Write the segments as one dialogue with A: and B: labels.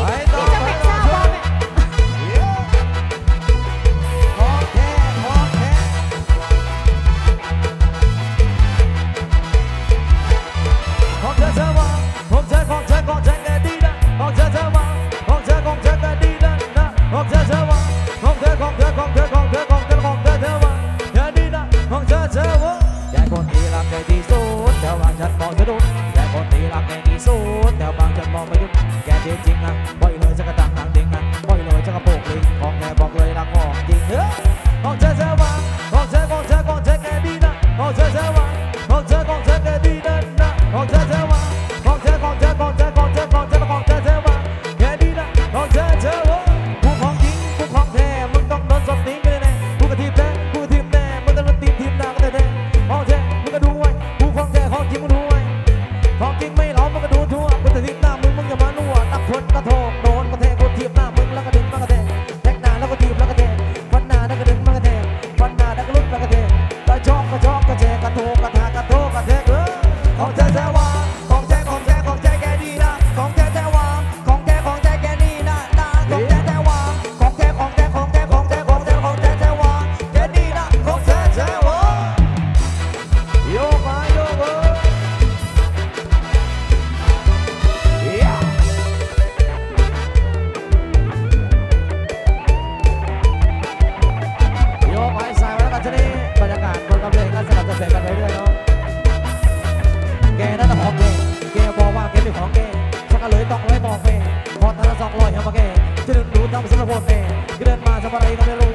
A: นี่จะเป็นเจ้าบอล
B: ของแท้ของแท้
C: ของเธอเธอว่าของเธอของเธอของเธอแกดีนะของเธอเธอว่าของเธอของเธอแกดีนะนะของเธอเธอว่าของเธอของเธอของเธอของเธอของเธอของเธอเธอว่าแกดีนะของเธอเธอว่าแกคนที่รักใจที่สุดแต่ว่าฉันมองเธอดูแต่คนที่รักใจที่สุดแต่บางฉันมองไม่หยุด เจ๊จริงอะบ่อยเลยจะกระตังนังเดิงอะบ่อยเลยจะกระโปกลิงของแกบอกเลยรักของจริงเฮ้ยของเจ๊ para aí, número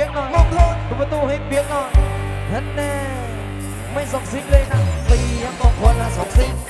C: ปียกหน่อยมงคลเปิประตูให้เปี้ยกหน่อยท่นแน่ไม่ส่งซิกเลยนะปียกมงคลละส่งซิก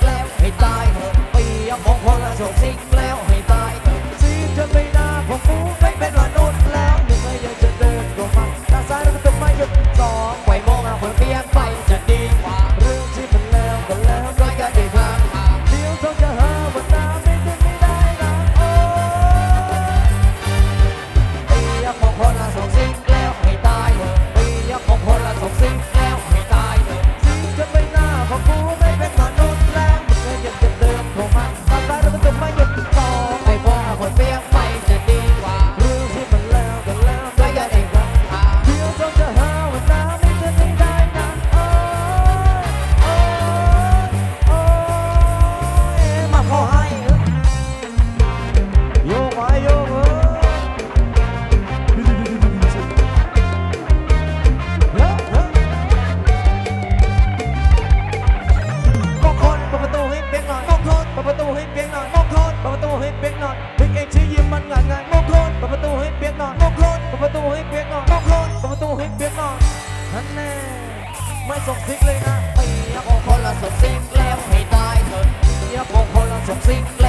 C: ส่งซิกเลยนะเมียของคนละส่งซิกแล้วให้ตายเถิะเมียของคนละส่งซิกแล้ว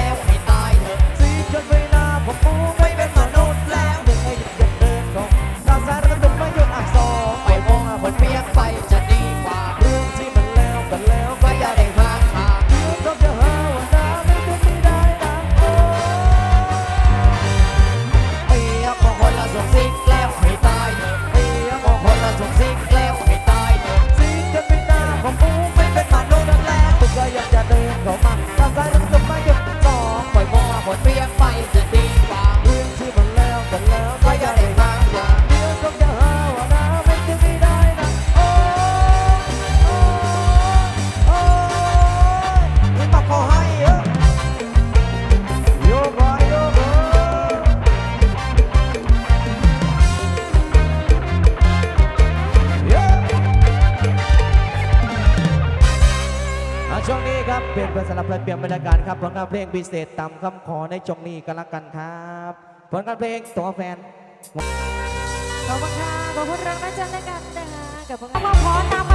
C: เพื่อสลั
A: บเปลี่ยนบรรยากาศครับผลงานเพลงพิเศษตามคำขอในจงนี้กันละกันครับผลงานเพลงตัวแฟน
D: ขอบคุณค่ะขอบคุณรักนะจันและกันนะคะกับผพวกเราพอ
A: ตาม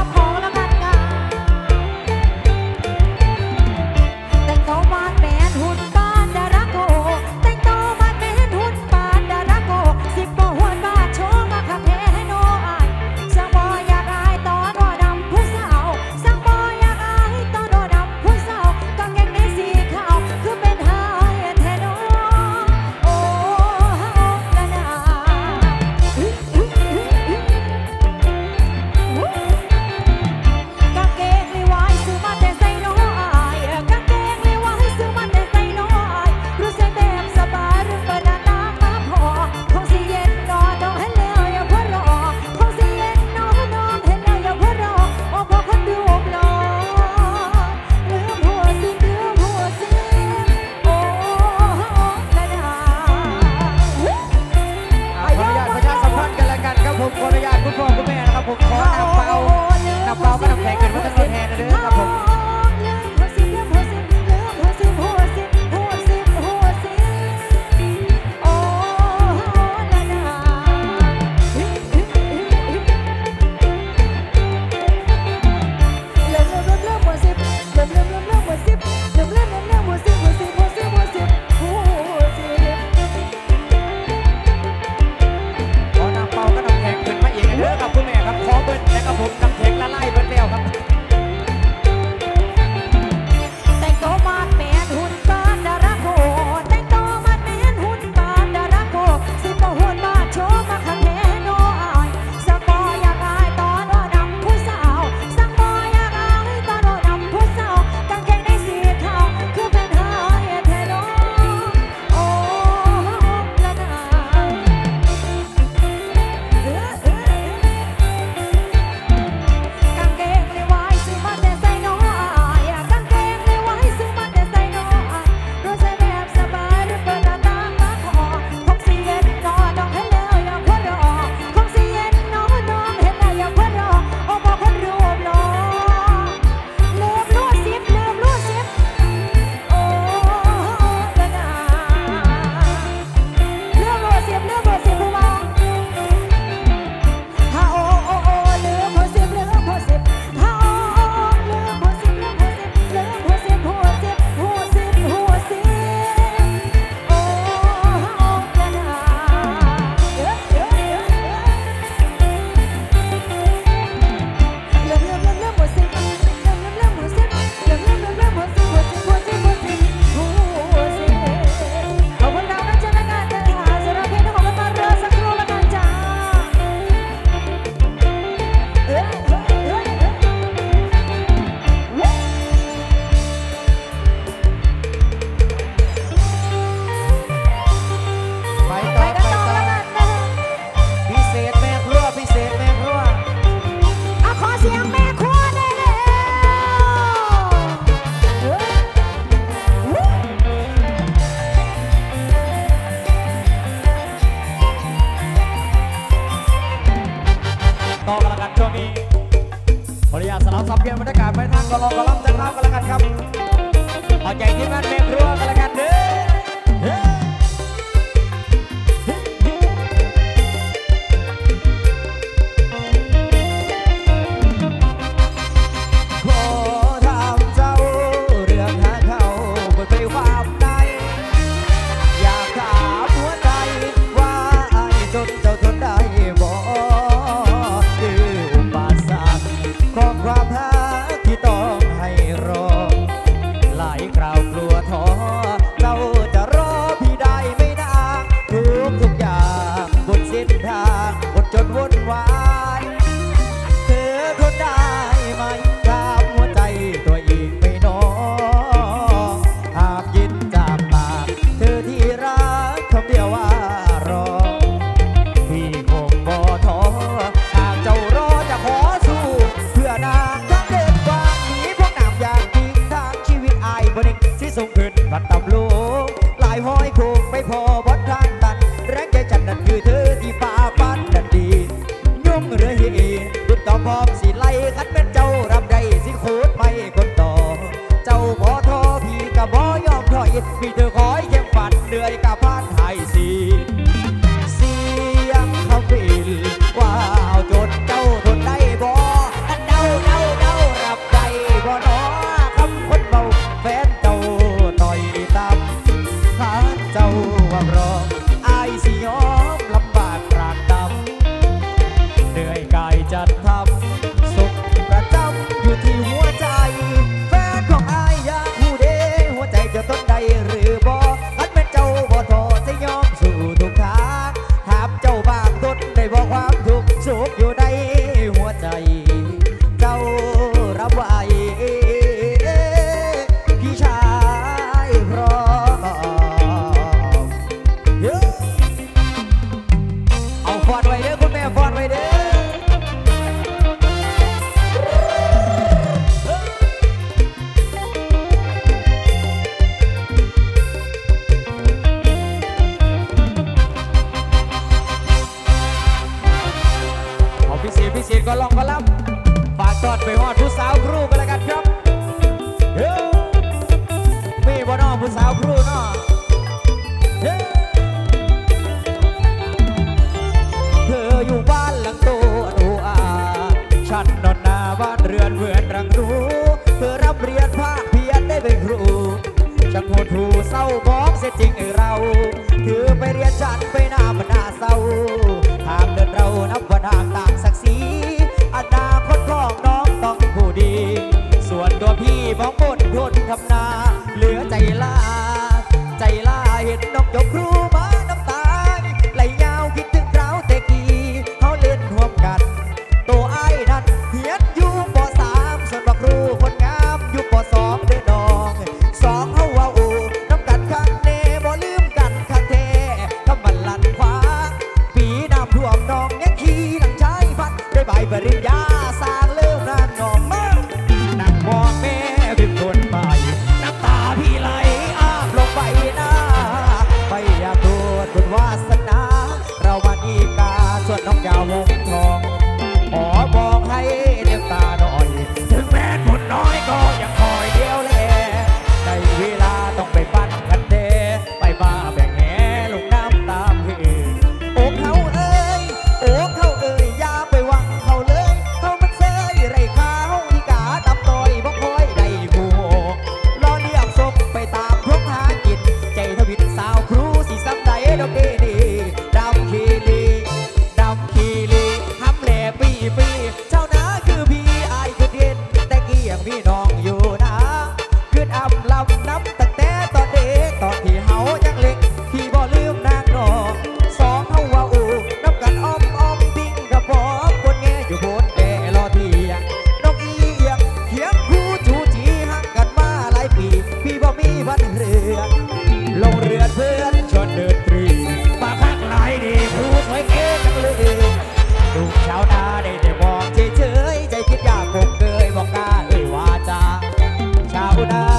A: 你的 บอกควา
D: มทุกข์สุขอยู่ อด
A: ไปหอดผู้สาว
B: ครูไปแล้วกันครับเฮ้มีบ่น้อผู้สาวครูเนาะเธออยู่บ้านหลังตดูอาฉันนอนนาบ้านเรือนเหมือนรังรูเธอรับเรียนภาคเพียนได้เป็นครูช่างโหดหูเศร้ามองเสียจริงเรา เธอไปเรียนฉันเป็นำนา เหลือใจลา ใจลาเห็นนกยกครู บุญวาสนาเราวันอีกาส่วนน้องยาวง 孤单。